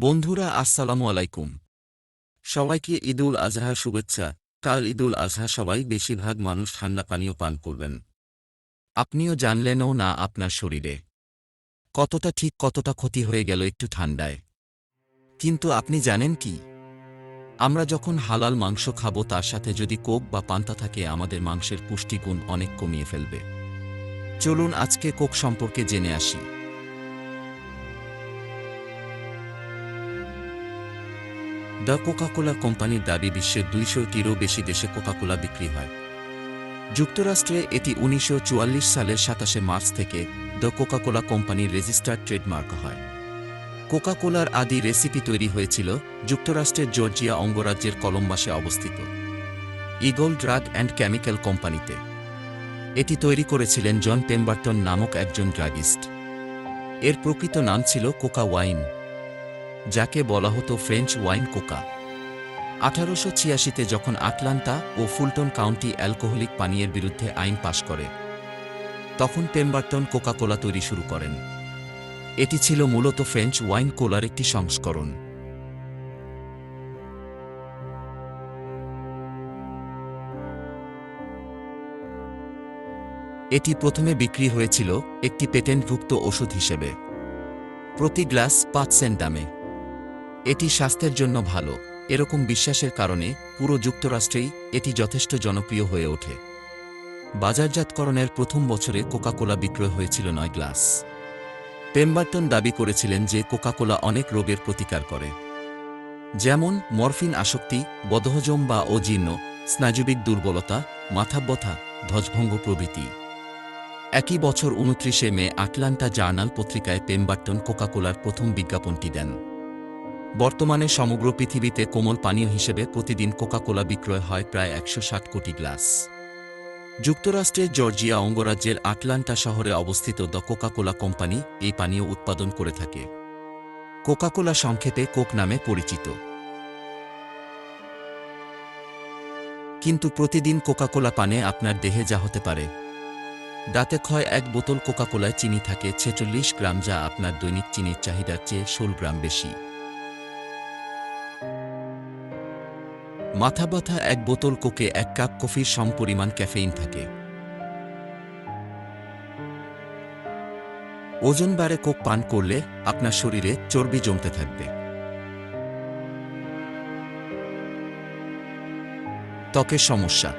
বন্ধুরা, আসসালামু আলাইকুম। সবাইকে ঈদুল আজহার শুভেচ্ছা। কাল ঈদুল আজহা সবাই বেশিরভাগ মানুষ ঠান্ডা পানীয় পান করবেন। আপনিও জানলেনও না আপনার শরীরে। কতটা ঠিক, কতটা ক্ষতি হয়ে গেল একটু ঠান্ডায়। কিন্তু আপনি জানেন কি? আমরা যখন হালাল মাংস খাব, তার সাথে যদি কোক বা পান্তা থাকে, আমাদের মাংসের পুষ্টিগুণ অনেক কমিয়ে ফেলবে। চলুন আজকে কোক সম্পর্কে জেনে আসি। দ্য কোকাকোলা কোম্পানির দাবি বিশ্বের দুইশোটিরও বেশি দেশে কোকাকোলা বিক্রি হয়। যুক্তরাষ্ট্রে এটি উনিশশো চুয়াল্লিশ সালের সাতাশে মার্চ থেকে দ্য কোকাকোলা কোম্পানির রেজিস্টার্ড ট্রেডমার্ক হয়। কোকাকোলার আদি রেসিপি তৈরি হয়েছিল যুক্তরাষ্ট্রের জর্জিয়া অঙ্গরাজ্যের কলম্বাসে অবস্থিত। ইগল ড্রাগ অ্যান্ড কেমিক্যাল কোম্পানিতে। এটি তৈরি করেছিলেন জন পেম্বার্টন নামক একজন ড্রাগিস্ট। এর প্রকৃত নাম ছিল কোকা ওয়াইন। যাকে বলা হতো ফ্রেঞ্চ ওয়াইন কোকা। আঠারোশো ছিয়াশিতে যখন আটলান্টা ও ফুলটন কাউন্টি অ্যালকোহলিক পানীয়ের বিরুদ্ধে আইন পাশ করে, তখন পেম্বার্টন কোকাকোলা তৈরি শুরু করেন। এটি ছিল মূলত ফ্রেঞ্চ ওয়াইন কোলার একটি সংস্করণ। এটি প্রথমে বিক্রি হয়েছিল একটি পেটেন্টভুক্ত ওষুধ হিসেবে। প্রতি গ্লাস পাঁচ সেন্ট দামে। এটি স্বাস্থ্যের জন্য ভালো। এরকম বিশ্বাসের কারণে পুরো যুক্তরাষ্ট্রেই এটি যথেষ্ট জনপ্রিয় হয়ে ওঠে। বাজারজাতকরণের প্রথম বছরে কোকাকোলা বিক্রয় হয়েছিল নয় গ্লাস। পেম্বার্টন দাবি করেছিলেন যে কোকাকোলা অনেক রোগের প্রতিকার করে। যেমন মরফিন আসক্তি, বদহজম বা অজীর্ণ, স্নায়ুবিক দুর্বলতা মাথা ব্যথা ধ্বজভঙ্গ প্রভৃতি। একই বছর উনত্রিশে মে আটলান্টা জার্নাল পত্রিকায় পেম্বার্টন কোকাকোলার প্রথম বিজ্ঞাপনটি দেন। বর্তমানে সমগ্র পৃথিবীতে কোমল পানীয় হিসেবে প্রতিদিন কোকাকোলা বিক্রয় হয় প্রায় একশো ষাট কোটি গ্লাস। যুক্তরাষ্ট্রের জর্জিয়া অঙ্গরাজ্যের আটলান্টা শহরে অবস্থিত দ্য কোকাকোলা কোম্পানি এই পানীয় উৎপাদন করে থাকে। কোকাকোলা সংক্ষেপে কোক নামে পরিচিত। কিন্তু প্রতিদিন কোকাকোলা পানে আপনার দেহে যা হতে পারে। দাঁতে ক্ষয় এক বোতল কোকাকোলায় চিনি থাকে ছেচল্লিশ গ্রাম যা আপনার দৈনিক চিনির চাহিদার চেয়ে ষোল গ্রাম বেশি। মাথা ব্যথা এক বোতল কোকে এক কাপ কফির সমপরিমাণ ক্যাফেইন থাকে। ওজন বাড়ে কোক পান করলে আপনার শরীরে চর্বি জমতে থাকবে। ত্বকের সমস্যা।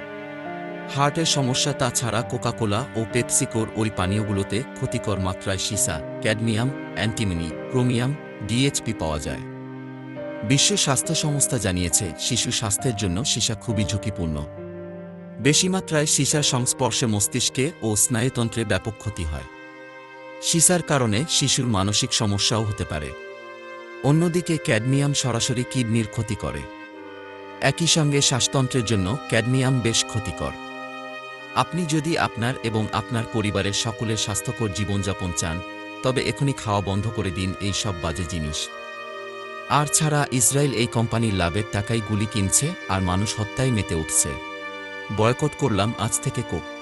হার্টের সমস্যা তাছাড়া কোকাকোলা ও পেপসিকোর ওই পানীয়গুলোতে ক্ষতিকর মাত্রায় সীসা, ক্যাডমিয়াম, অ্যান্টিমিনি, ক্রোমিয়াম, ডিএইচপি পাওয়া যায়। বিশ্ব স্বাস্থ্য সংস্থা জানিয়েছে, শিশু স্বাস্থ্যের জন্য সীসা খুবই ঝুঁকিপূর্ণ। বেশি মাত্রায় সীসার সংস্পর্শে মস্তিষ্কে ও স্নায়ুতন্ত্রে ব্যাপক ক্ষতি হয়। সীসার কারণে শিশুর মানসিক সমস্যাও হতে পারে। অন্যদিকে ক্যাডমিয়াম সরাসরি কিডনির ক্ষতি করে। একই সঙ্গে শ্বাসতন্ত্রের জন্য ক্যাডমিয়াম বেশ ক্ষতিকর। আপনি যদি আপনার এবং আপনার পরিবারের সকলের স্বাস্থ্যকর জীবনযাপন চান, তবে এখনই খাওয়া বন্ধ করে দিন এই সব বাজে জিনিস। আর ছাড়া ইসরায়েল এই কোম্পানির লাভের টাকায় গুলি কিনছে আর মানুষ হত্যায় মেতে উঠছে। বয়কট করলাম আজ থেকে কোক